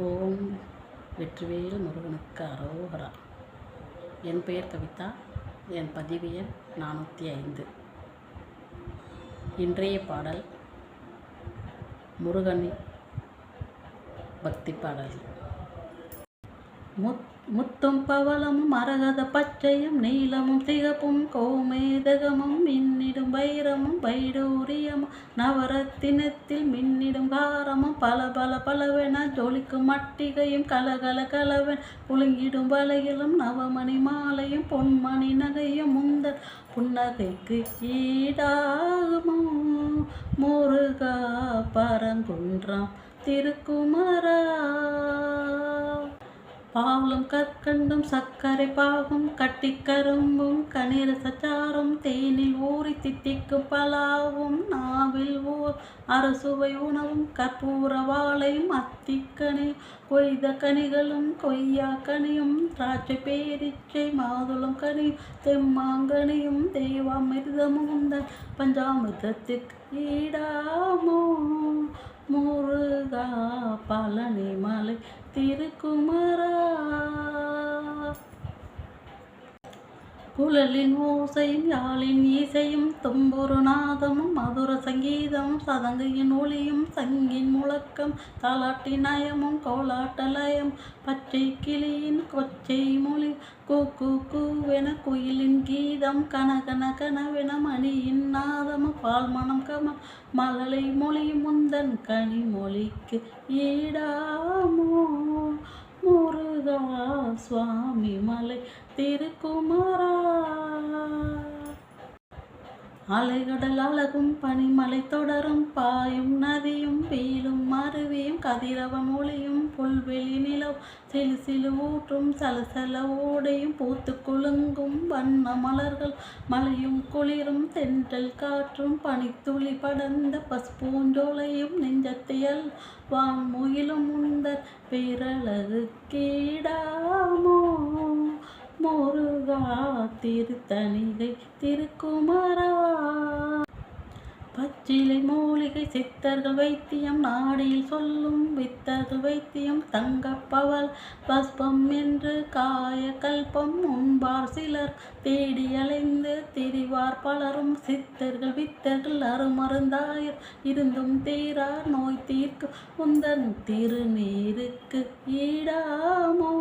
ஓம் வெற்றிவேல் முருகனுக்கு அரோகரா. என் பெயர் கவிதா என் பதிவு எண் நானூற்றி ஐந்து. இன்றைய பாடல் முருகனின் பக்தி பாடல். முத் முத்தும் பவளமும் மரகத பச்சையும் நீளமும் சிகப்பும் கோமேதகமும் மின்னிடும் வைரமும் வைடூரியமும் நவரத்தினத்தில் மின்னிடும் காரமும் பல பல பலவென ஜொலிக்கும் மட்டிகையும் கலகல கலவென் குலுங்கிடும் வலையிலும் நவமணி மாலையும் பொன்மணி நகையும் முந்தன் புன்னகைக்கு ஈடாகுமோ? முருகா பரங்குன்றம் திருக்குமரா பாலும் கற்கண்டும் சர்க்கரை பாகும் கட்டிக்கரும்பும் கனிர சச்சாரும் தேனில் ஓ ஊறி தித்திக்கும் பலாவும் நாவில் ஓர் அரசுவை உணவும். கற்பூர வாழையும் அத்திக்கனி கொய்த கனிகளும் கொய்யா கனியும் திராட்சை பேரிச்சை மாதுளம் கனி தெம்மாங்கனியும் தெய்வாமிர்தமுந்த பஞ்சாமிர்தத்துக்கு ஈடாமோ. முருகா பழனி மலை திருக்குமரா குழலின் ஓசையும் யாழின் இசையும் தும்புரு நாதமும் மதுர சங்கீதமும் சதங்கையின் ஒளியும் சங்கின் முழக்கம் தலாட்டி நயமும் கோலாட்டலயம் பச்சை கிளியின் கொச்சை மொழி கூ கூ கூவென குயிலின் கீதம் கனகன கனவென மணியின் நாதமும் பால் மணம் கம மழலை மொழி முந்தன் கனிமொழிக்கு ஈடாமோ முருகா சுவாமி மலை திருக்குமரா. அலைகடல் அழகும் பனிமலை தொடரும் பாயும் நதியும் வீலும் மருவியும் கதிரவம் ஒளியும் புல்வெளி நிலவும் சிலு சிலு ஊற்றும் சலசல ஓடையும் பூத்து குலுங்கும் வண்ண மலர்கள் மலையும் குளிரும் தென்றல் காற்றும் பனித்துளி படர்ந்த பஸ்பூஞ்சோலையும் நெஞ்சத்தையல் வான் முயிலும் உந்தர் பேரழகு கீடாமோ? முருகா திருத்தணிகை திருக்குமரா பச்சிலை மூலிகை சித்தர்கள் வைத்தியம் நாடியில் சொல்லும் வித்தர்கள் வைத்தியம் தங்கப்பவள் பஸ்பம் என்று காய கல்பம் உண்பார் சிலர் தேடி அலைந்து திரிவார் பலரும் சித்தர்கள் வித்தர்கள் அருமருந்தாயர். இருந்தும் தீரார் நோய் தீர்க்கும் உந்தன் திருநீருக்கு ஈடாமோ.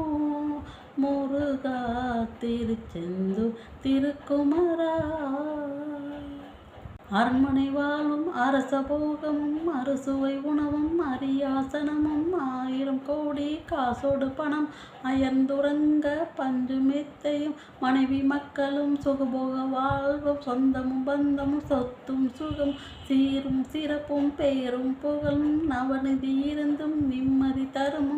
முருகா திருச்செந்தூர் திருக்குமரா. அரண்மனை வாழும் அரச போகமும் அறுசுவை உணவும் அரியாசனமும் ஆயிரம் கோடி காசோடு பணம். அயர்ந்துறங்க பஞ்சு மெத்தையும் மனைவி மக்களும் சுகபோக வாழ்வும் சொந்தமும் பந்தமும் சொத்தும் சுகம். சீரும் சிறப்பும் பெயரும் புகழும் நவநிதி இருந்தும் நிம்மதி தரும்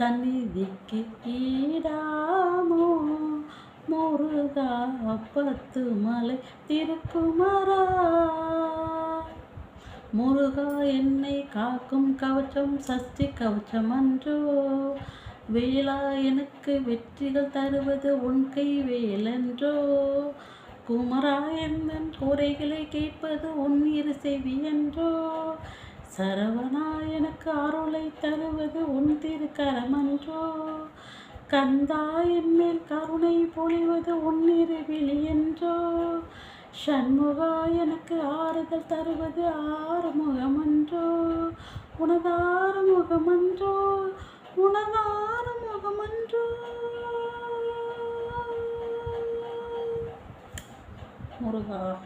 சந்நிதிக்கு ஈடாமோ? முருகா பத்து மலை திருக்குமரா? முருகா என்னை காக்கும் கவச்சம் சஷ்டி கவச்சம் அன்றோ? வேளா எனக்கு வெற்றிகள் தருவது உன் கை வேலென்றோ குமரா என்னன் குறைகளை கேட்பது உன் இரு செவி என்றோ சரவணா எனக்கு அருளை தருவது உன் திருக்கரமன்றோ? கந்தா மேல் கருணை பொழிவது உன்னிரு விழி என்றோ? சண்முகா எனக்கு ஆறுதல் தருவது ஆறுமுகமன்றோ? உனதாறு முகமன்றோ உனதாறு முகமன்றோ முருகா.